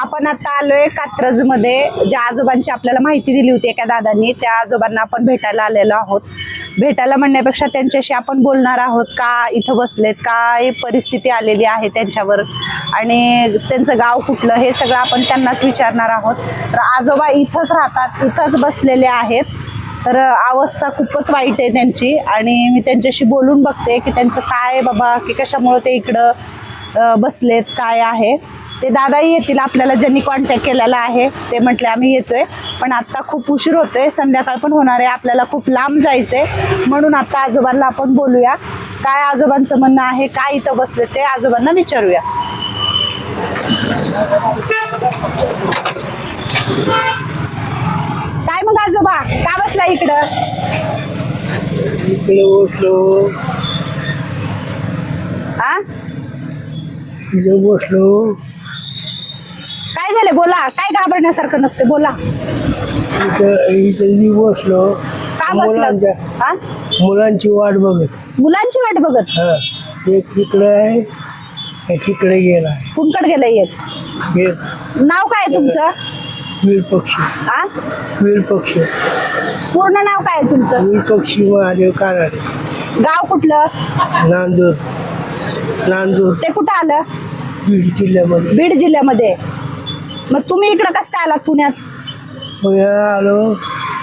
आपण आता आलोय कात्रजमध्ये ज्या आजोबांची आपल्याला माहिती दिली होती एका दादांनी त्या आजोबांना आपण भेटायला आलेलो आहोत. भेटायला म्हणण्यापेक्षा त्यांच्याशी आपण बोलणार आहोत. का इथं बसलेत? काय परिस्थिती आलेली आहे त्यांच्यावर? आणि त्यांचं गाव कुठलं? हे सगळं आपण त्यांनाच विचारणार आहोत. तर आजोबा इथंच राहतात इथंच बसलेले आहेत. तर अवस्था खूपच वाईट आहे त्यांची. आणि मी त्यांच्याशी बोलून बघते की त्यांचं काय बाबा की कशामुळं ते इकडं बसलेत काय आहे ते दादाही येतील आपल्याला ज्यांनी कॉन्टॅक्ट केलेला आहे ते म्हटले आम्ही येतोय. पण आत्ता खूप उशीर होतोय संध्याकाळ पण होणार आहे आपल्याला खूप लांब जायचंय. म्हणून आत्ता आजोबांना आपण बोलूया काय आजोबांचं म्हणणं आहे काय इथं बसले ते आजोबांना विचारूया. काय मग आजोबा का बसला इकडं इकडे बसलो हा इथे बसलो. काय झालं? बोला. काय घाबरण्यासारखं नसते. बोला. इथं इथं मी बसलो. का मुलांच्या हा? मुलांची वाट बघत. मुलांची वाट बघत? हा. एक तिकडे आहे एक तिकडे गेला कुणकड एक आहे एक नाव काय तुमचं? वीर पक्षी हा? वीर पक्षी पूर्ण नाव काय आहे तुमचं? वीर पक्षी महादेव काराडे. गाव कुठलं? नांदूर. नांदूर ते कुठं आलं? बीड जिल्ह्यामध्ये. बीड जिल्ह्यामध्ये. मग तुम्ही इकडं कसं काय आलात पुण्यात? पुण्याला आलो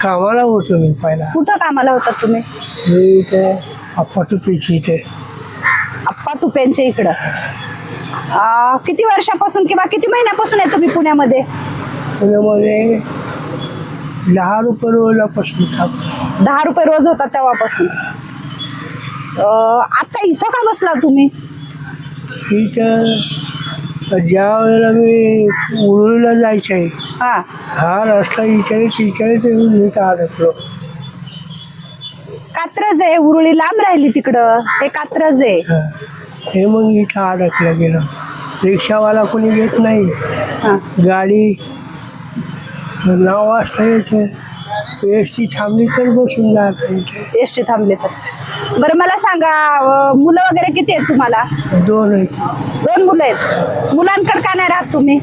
कामाला होतो मी पहिला. कुठं कामाला होतात तुम्ही? मी इथे अप्पाटुपीची इथे. आप्पा तुपेंच्या इकडं. आ, किती वर्षापासून किंवा किती महिन्यापासून आहे तुम्ही पुण्यामध्ये? पुण्यामध्ये दहा रुपये रोजापासून दहा रुपये रोज होता तेव्हापासून. अ, आता इथं का बसला तुम्ही? इथं ज्या वेळेला मी उरुळीला जायचं आहे हा. हा रस्ता इचारे तिचारे ते मी अडकलो. कात्रज आहे उरुळी लांब राहिली तिकडं. हे कात्रज आहे. हा. हे मग इथं अडकलं गेलं. रिक्षावाला कोणी घेत नाही. हा. गाडी नाव वाजता येतं एस टी थांबली तर बसून जात इथे एस टी थांबले तर. बरं मला सांगा अ, मुलं वगैरे किती आहेत तुम्हाला? दोन आहेत. दोन मुलं आहेत. मुलांकडे का नाही राहत तुम्ही?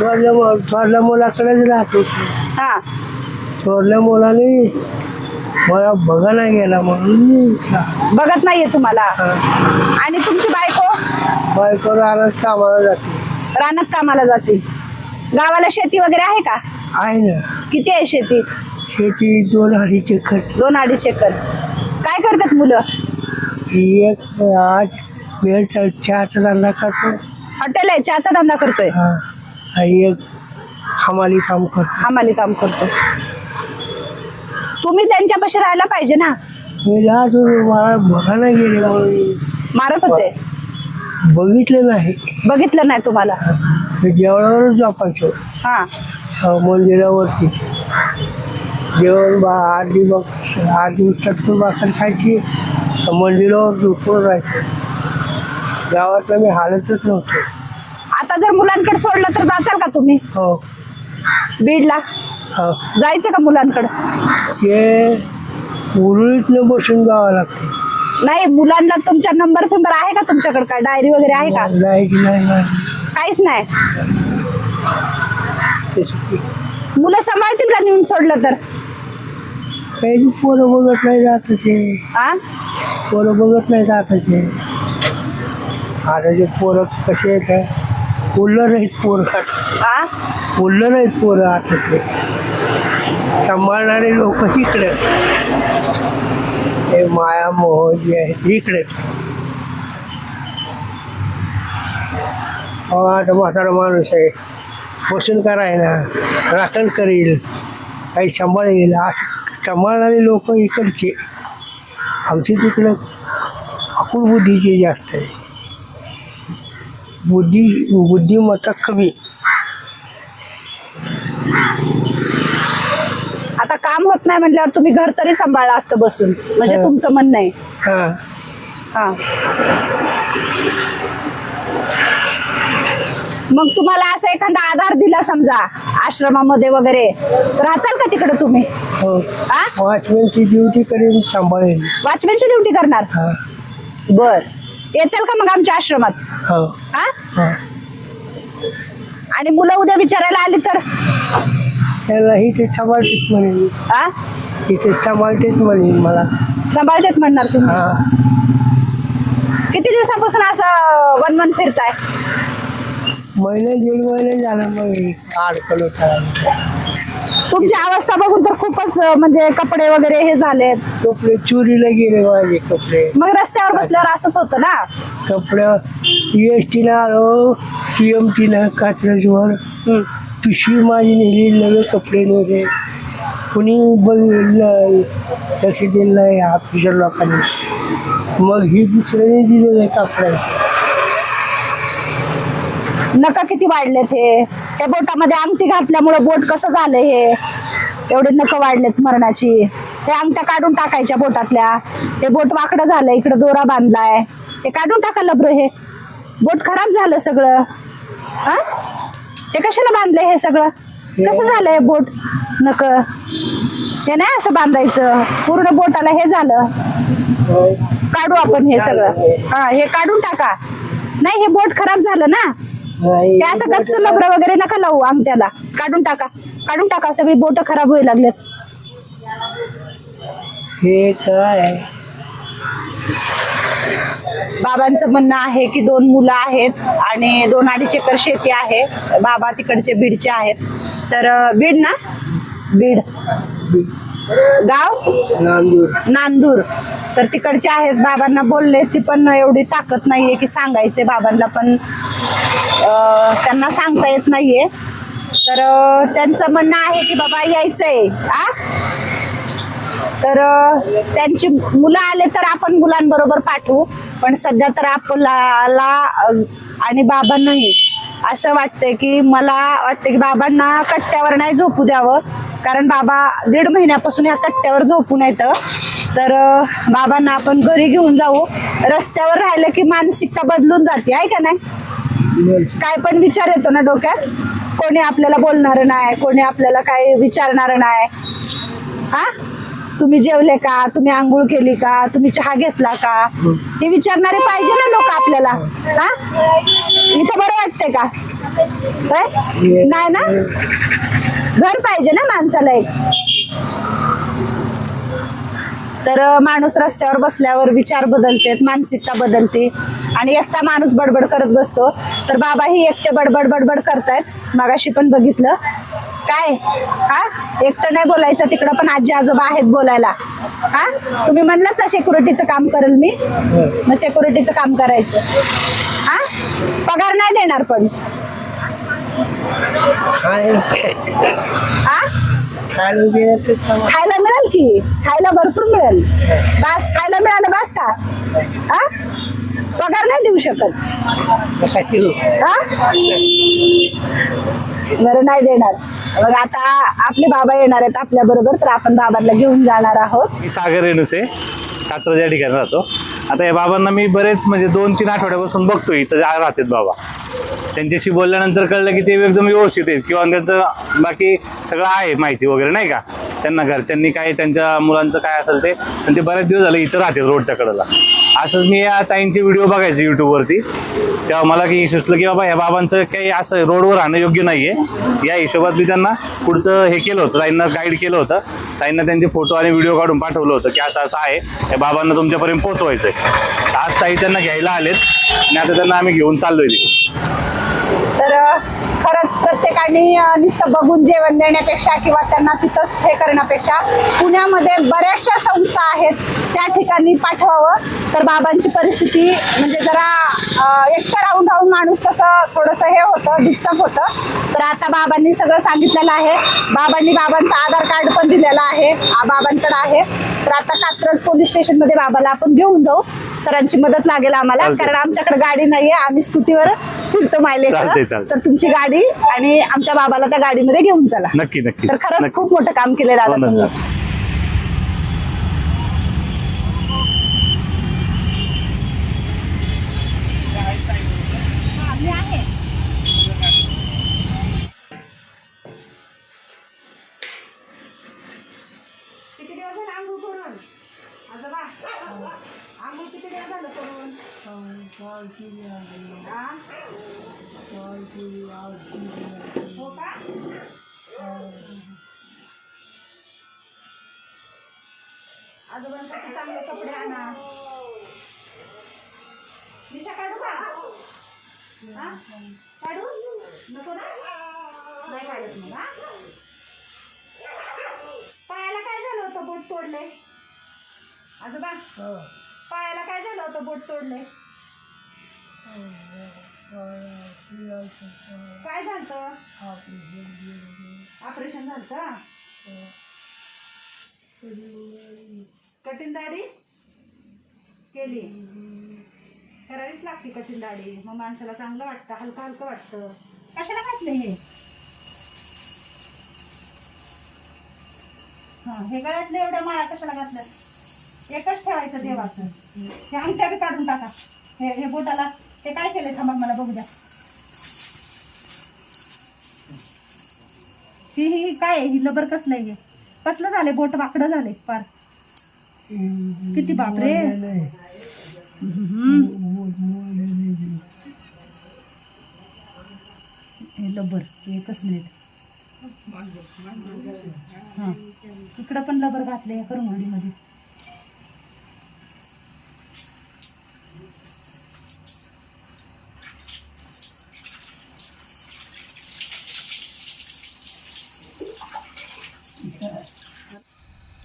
थोरल्या मु- थोरल्या मुलाकडेच राहत. होते हा. थोरल्या मुलाने मला बघायला गेला म्हणून मी इथला. बघत नाहीये तुम्हाला? हा. आणि तुमची बायको? बायको राहणार कामाला जाते. रानात कामाला जाते. गावाला शेती वगैरे आहे का? आहे ना. किती आहे शेती? शेती दोन अडीच एकर. दोन अडीच एकर. काय करतात मुलं? एक आज चहाचा धंदा करतो. हॉटेल आहे चहाचा धंदा करतोय? हा. आणि एक हमाली काम करतो. आम्हाला काम करतो. तुम्ही त्यांच्यापाशी राहायला पाहिजे ना? मी राहत होतो मला बघायला गेले म्हणून मारत होते? बघितलं नाही. बघितलं नाही तुम्हाला? मी जेवणावरच झोपायचो. हा. अ, मंदिरावरती. जेवण बा आठ दिवस आठ दिवस चटकून भाकर खायची मंदिरावर झोपून राहायचं. गावातलं मी हालतच नव्हतो. आता जर मुलांकडे सोडलं तर जाचाल का तुम्ही? हो. बीडला? हो. जायचं का मुलांकडं? ते उरुळीतनं बसून जावं लागते. नाही मुलांना तुमचा नंबर फिंबर आहे का तुमच्याकडे काय? डायरी वगैरे आहे का? नाही की नाही नाही. काहीच नाही. ते. मुलं सांभाळतील का नेऊन सोडलं तर? काही पोरं बघत नाही जात ते. हा पोरं बघत नाही जात ते. आताचे पोरं कसे आहेत उल्लर आहेत पोरं. हा उल्लर आहेत पोरं आता ते. सांभाळणारे लोक इकडं. हे माया मोह जे आहेत इकडेच. आता म्हातारा माणूस आहे. बसून कराय ना राखण करेल. काही सांभाळेल. असं सांभाळणारे लोक इकडचे. आमची तिकडं अकुल बुद्धीचे जास्त आहे. बुद्धी बुद्धिमत्ता कमी. आता काम होत नाही म्हटल्यावर तुम्ही घर तरी सांभाळलं असतं बसून. म्हणजे. तुमचं म्हणणं आहे. हां. हा. मग तुम्हाला असा एखादा आधार दिला समजा आश्रमामध्ये वगैरे राहचाल का तिकडे तुम्ही? हो. हा वॉचमॅनची ड्युटी करेन सांभाळेल वॉचमॅनची ड्युटी करणार? हां. बर. येचाल का मग आमच्या आश्रमात? हो. हा हां. आणि मुलं उद्या विचारायला आली तर? त्याला ही ते सांभाळतेच म्हणेन. आ? इथे सांभाळतेच म्हणेन मला. सांभाळतेत म्हणणार तुम्ही? हा. किती दिवसापासून असं वन वन फिरताय? महिने दीड महिने झाला मग अडकलो तुमची अवस्था बघून तर खूपच अं, म्हणजे कपडे वगैरे हे झाले कपडे चोरीला गेले माझे कपडे. मग रस्त्यावर बसल्यावर असंच होतं ना? कपडे एस टीनं आलो टी एम टीनं कात्रजवर. पिशवी माझी नेली नवे कपडे नव्हते कुणी बघितलं लक्ष दिलं नाही ऑफिसर लोकांनी. मग ही दुसऱ्याने दिलेलं आहे कपडे. नका किती वाढलेत हे. त्या बोटामध्ये अंगठी घातल्यामुळे बोट कसं झालं हे? एवढे नख वाढलेत मरणाची. हे अंगठ्या काढून टाकायच्या बोटातल्या. हे बोट वाकडं झालं इकडं दोरा बांधलाय. हे काढून टाका लबर हे. बोट खराब झालं सगळं. हा? हे कशाला बांधलंय हे सगळं? कसं झालं हे बोट? नक हे नाही असं बांधायचं. पूर्ण बोटाला हे झालं. काढू आपण हे सगळं. हा हे काढून टाका. नाही हे बोट खराब झालं ना? असं गच्च लबडं वगैरे नका लावू अंगठ्याला काढून टाका. काढून टाका. सगळी बोट खराब व्हायला लागलेत. हे काय? बाबांचं म्हणणं आहे की दोन मुलं आहेत आणि दोन अडीच एकर शेती आहे. बाबा तिकडचे बीडचे आहेत. तर बीड ना? बीड. गाव? नांदूर. नांदूर. तर तिकडचे आहेत बाबांना बोलण्याची पण एवढी ताकद नाहीये की सांगायचे बाबांना पण अं, त्यांना सांगता येत नाहीये. तर अं, त्यांचं म्हणणं आहे की बाबा यायचंय आ? तर अं, त्यांची मुलं आले तर आपण मुलांबरोबर पाठवू पण सध्या तर आपल्याला अं, आणि बाबांनाही असं वाटतंय की मला वाटतं की बाबांना कट्ट्यावर नाही झोपू द्यावं. कारण बाबा दीड महिन्यापासून ह्या कट्ट्यावर झोपून येतं तर बाबांना आपण घरी घेऊन जाऊ. रस्त्यावर राहिलं की मानसिकता बदलून जाते आहे का नाही? काय पण विचार येतो ना डोक्यात? कोणी आपल्याला बोलणार नाही कोणी आपल्याला काय विचारणार नाही. हा? तुम्ही जेवले का? तुम्ही आंघोळ केली का? तुम्ही चहा घेतला का? हे विचारणारे पाहिजे ना लोक आपल्याला. हा? इथं बरं वाटतंय का? नाही ना? घर पाहिजे ना माणसाला एक. तर माणूस रस्त्यावर बसल्यावर विचार बदलतेत मानसिकता बदलते. आणि एकटा माणूस बडबड करत बसतो. तर बाबा ही एकटे बडबड बडबड करतायत. मागाशी पण बघितलं. काय? हा? एकटं नाही बोलायचं तिकडं पण आजी आजोबा आहेत बोलायला. हा? तुम्ही म्हणलात ना सेक्युरिटीचं काम करेल मी. मग सेक्युरिटीचं काम करायचं. हा? पगार नाही देणार पण. हा. खायला मिळेल की? खायला भरपूर मिळेल. बास खायला मिळालं बास का? हा? पगार नाही देऊ शकत. हा? बरं नाही देणार. मग आता आपले बाबा येणार आहेत आपल्या बरोबर तर आपण बाबांना घेऊन जाणार आहोत. मी सागर रेणुसे कात्रज या ठिकाणी राहतो. आता या बाबांना मी बरेच म्हणजे दोन तीन आठवड्यापासून बघतो इथं जा- राहतात बाबा. त्यांच्याशी बोलल्यानंतर कळलं की ते एकदम व्यवस्थित आहेत किंवा त्यांचं बाकी सगळं आहे माहिती वगैरे नाही का? त्यांना घरच्यांनी काय त्यांच्या मुलांचं काय असेल ते पण ते बरेच दिवस झाले इथं राहतात रोडच्या कडेला. असंच मी या ताईंचे व्हिडिओ बघायचे यूट्यूबवरती तेव्हा मला की सुचलं की बाबा या बाबांचं काही असं रोडवर राहणं योग्य नाही आहे या हिशोबात मी त्यांना पुढचं हे केलं होतं ताईंना गाईड केलं होतं. ताईंना त्यांचे फोटो आणि व्हिडिओ काढून पाठवलं होतं की असं असं आहे. या बाबांना तुमच्यापर्यंत पोहोचवायचं आहे आज ताई त्यांना घ्यायला आलेत आणि आता त्यांना आम्ही घेऊन चाललोय तर प्रत्येकाने नुसतं बघून जेवण देण्यापेक्षा किंवा त्यांना तिथंच हे करण्यापेक्षा पुण्यामध्ये बऱ्याचशा संस्था आहेत त्या ठिकाणी पाठवावं. तर बाबांची परिस्थिती म्हणजे जरा एकटं राहून राहून माणूस कसं थोडंसं हे होतं डिस्टर्ब होतं. तर आता बाबांनी सगळं सांगितलेलं आहे. बाबांनी बाबांचं आधार कार्ड पण दिलेलं आहे. बाबांकडं आहे. तर आता कात्रज पोलीस स्टेशनमध्ये बाबाला आपण घेऊन जाऊ. सरांची मदत लागेल आम्हाला चालतंय. कारण आमच्याकडे गाडी नाहीये आम्ही स्कूटीवर फिरतो मायलेज चालतंय. तर तुमची गाडी आणि आमच्या बाबाला त्या गाडीमध्ये घेऊन चला नक्की नक्की तर खरंच नक्की. खूप मोठं काम केलं दादा हो ना, तुम्ही आजोबांसाठी चांगले कपडे आणा. दिशा काढू का? हा? काढू? नको ना? नाही काढत मग हा? पायाला काय झालं होतं? बोट तोडले. आजोबा पायाला काय झालं होतं? बोट तोडले. काय झालं ऑपरेशन झालं का कठीण दाढी केली. करावीच लागते कठीण दाढी. मग माणसाला चांगलं वाटतं हलकं हलकं वाटतं. कशाला घातलं हे? हा हे गळ्यातलं एवढ्या माळा कशाला घातल्या? एकच ठेवायचं देवाचं. हे अंगठ्या बी काढून टाका. हे हे बोटाला हे काय केलंय थांबा मला बघू द्या. ही ही काय आहे? ही लबर कसलं आहे हे? कसलं झालंय? बोट वाकडं झालंय पार. किती बापरे. हे लबर एकच मिनिट. हा. इकडं पण लबर घातले करू करंगोलीमध्ये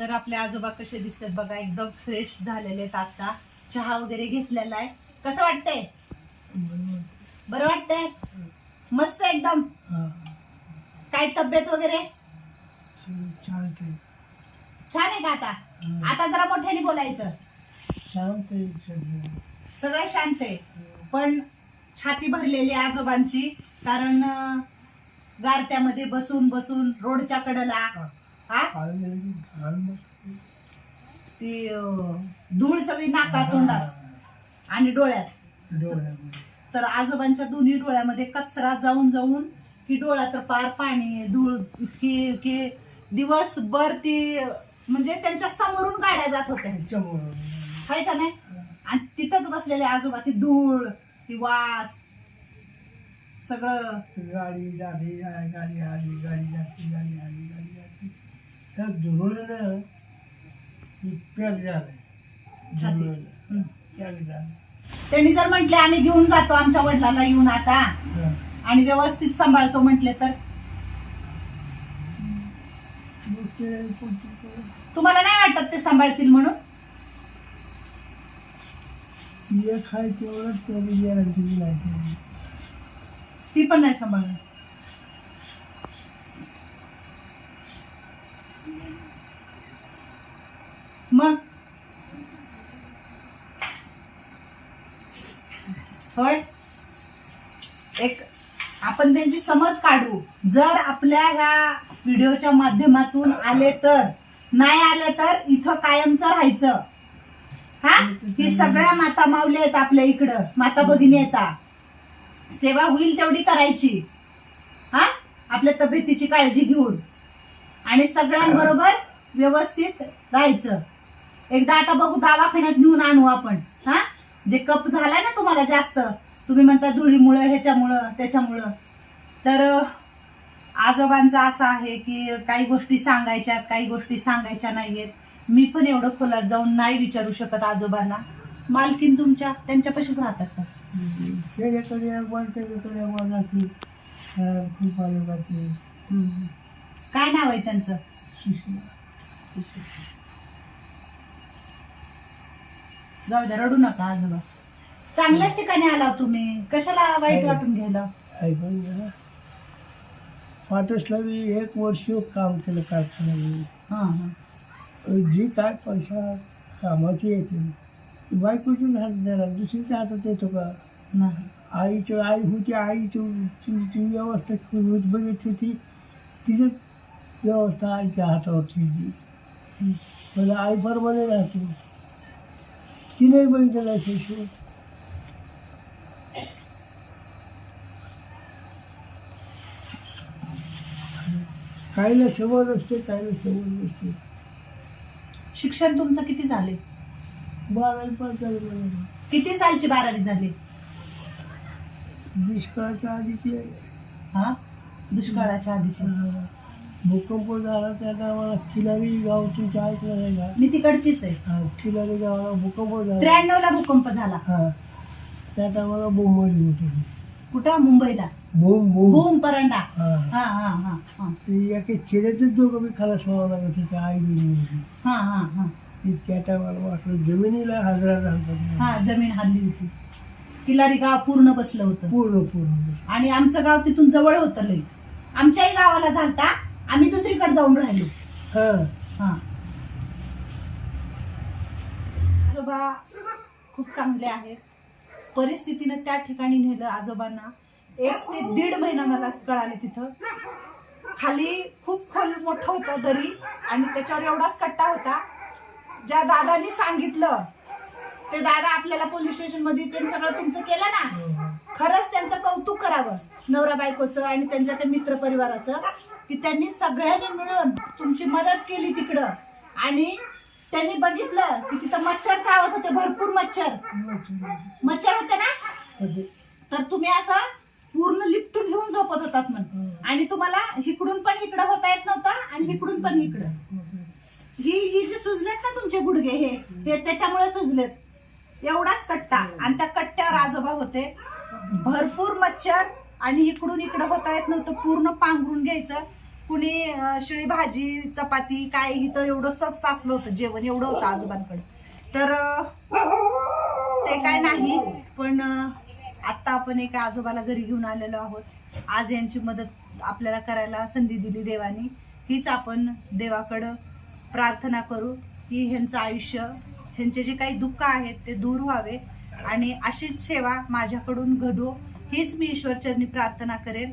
तर आपले आजोबा कसे दिसतात बघा एकदम फ्रेश झालेले आहेत आता. चहा वगैरे घेतलेला आहे. कसं वाटतंय? बरं वाटतंय? मस्त एकदम. काय तब्येत वगैरे? छान आहे का आता? आता जरा मोठ्याने बोलायचं. सगळं शांत आहे. पण छाती भरलेली आहे आजोबांची कारण गारत्यामध्ये बसून बसून रोडच्या कडेला हा ती अं, धूळ सगळी नाका तोंडात आणि डोळ्यात तर आजोबांच्या दोन्ही डोळ्यामध्ये कचरा जाऊन जाऊन ही डोळा तर पार पाणी धूळ इतकी की दिवसभर ती म्हणजे त्यांच्या समोरून गाड्या जात होत्या हाय का नाही आणि तिथंच बसलेले आजोबा ती धूळ ती वास सगळं गाडी जाते गाडी आली गाडी गाडी आली गाडी जाते तर धुरळं पॅक झालं हं. त्यांनी जर म्हटले आम्ही घेऊन जातो आमच्या वडिलांना येऊन आता. हं. आणि व्यवस्थित सांभाळतो म्हटले तर? मग ते पुढची पोरं, तुम्हाला नाही वाटत ते सांभाळतील म्हणून? एक आहे तेवढंच त्याची गॅरंटी नाही ती पण नाही सांभाळणार. मग? होय? एक आपण त्यांची समज काढू. जर आपल्या ह्या व्हिडिओच्या माध्यमातून आले तर नाही आले तर इथं कायमचं राहायचं. हा? ही सगळ्या माता माऊली आहेत आपल्या इकडं. माता भगिनी येतात सेवा होईल तेवढी करायची. हा? आपल्या तब्येतीची काळजी घेऊन. आणि सगळ्यांबरोबर व्यवस्थित राहायचं. एकदा आता बघू दवाखान्यात घेऊन आणू आपण. हा? जे कप झालाय ना तुम्हाला जास्त तुम्ही म्हणता धुळीमुळं ह्याच्यामुळं त्याच्यामुळं. तर आजोबांचा असं आहे की काही गोष्टी सांगायच्यात काही गोष्टी सांगायच्या नाहीयेत. मी पण एवढं खोलात जाऊन नाही विचारू शकत आजोबांना. मालकीन तुमच्या त्यांच्यापाशीच राहतात का? त्याच्याकडे काय नाव आहे त्यांचं? जाऊ द्या रडू नका आजोबा चांगल्याच ठिकाणी आला तुम्ही. कशाला वाईट वाटून घ्यायला? ऐकून घ्या पाटसला मी एक वर्ष काम केलं कारखान्यामध्ये. हा हा. जी काय पैसा कामाची येते ती बायकोची हात देणार दुसरीच्या हातात येतो का? नाही. आईचं आई होती आईची ती व्यवस्था होत बघितली ती तिचं व्यवस्था आईच्या हातावरती होती. मला आई बरोबर राहतो. तिने बघितलं शिशू काहीला सवय असते काहीला सवय नसते. शिक्षण तुमचं किती झाले? बारावी पास झाले मला किती सालची बारावी झाली? दुष्काळाच्या आधीची हा? दुष्काळाच्या आधीची. भूकंप झाला त्या टायमाला किलारी गाव तुमच्या ऐकलं नाही का? मी तिकडचीच आहे. हा, किलारी गावाला भूकंप झाला. त्र्याण्णव ला भूकंप झाला. हा त्या टायमाला बोंबवली होती कुठं? मुंबईला. बोंब बोंब भूम परंडा. हा. हा हा हा हा. ते एके चिरेतच दोघं मी खलास व्हावं लागत होते आई बहिणी हा हा हा. ती त्या टायमाला वाटलं जमिनीला हाजरा घालतात हा जमीन हल्ली होती. किल्लारी गाव पूर्ण बसलं होतं. पूर्ण पूर्ण. आणि आमचं गाव तिथून जवळ होतं लई. आमच्याही गावाला झालता. आम्ही दुसरीकडे जाऊन राहिलो. हा. हा. आजोबा खूप चांगले आहेत. परिस्थितीनं त्या ठिकाणी नेलं आजोबांना. एक ते दीड महिना मला कळाले तिथं. खाली खूप खोल मोठं होतं दरी आणि त्याच्यावर एवढाच कट्टा होता. ज्या दादानी सांगितलं ते दादा आपल्याला पोलीस स्टेशनमध्ये सगळं तुमचं केलं ना? खरंच त्यांचं कौतुक करावं. नवरा बायकोचं आणि त्यांच्या त्या मित्र परिवाराचं की त्यांनी सगळ्यांनी मिळून तुमची मदत केली तिकडं. आणि त्यांनी बघितलं की तिथं मच्छर चावत होते भरपूर मच्छर. मच्छर होते ना? तर तुम्ही असं पूर्ण लिपटून घेऊन झोपत होतात म्हण. आणि तुम्हाला इकडून पण इकडं होता येत नव्हतं आणि इकडून पण इकडं. ही ही जी सुजलेत ना तुमचे गुडघे हे हे त्याच्यामुळे सुजलेत. एवढाच कट्टा. आणि त्या कट्ट्यावर आजोबा होते. भरपूर मच्छर. आणि इकडून इकडं होता येत नव्हतं पूर्ण पांघरून घ्यायचं. कुणी शिळी भाजी चपाती काय इथं एवढं सच साचलं होतं जेवण एवढं होतं आजोबांकडे. तर ते काय नाही पण आत्ता आपण एका आजोबाला घरी घेऊन आलेलो आहोत. आज यांची मदत आपल्याला करायला संधी दिली देवानी. हीच आपण देवाकडं प्रार्थना करू की ह्यांचं आयुष्य ह्यांचे जे काही दुःख आहेत ते दूर व्हावे. आणि अशीच सेवा माझ्याकडून घडो. हीच मी ईश्वरचरणी प्रार्थना करेन.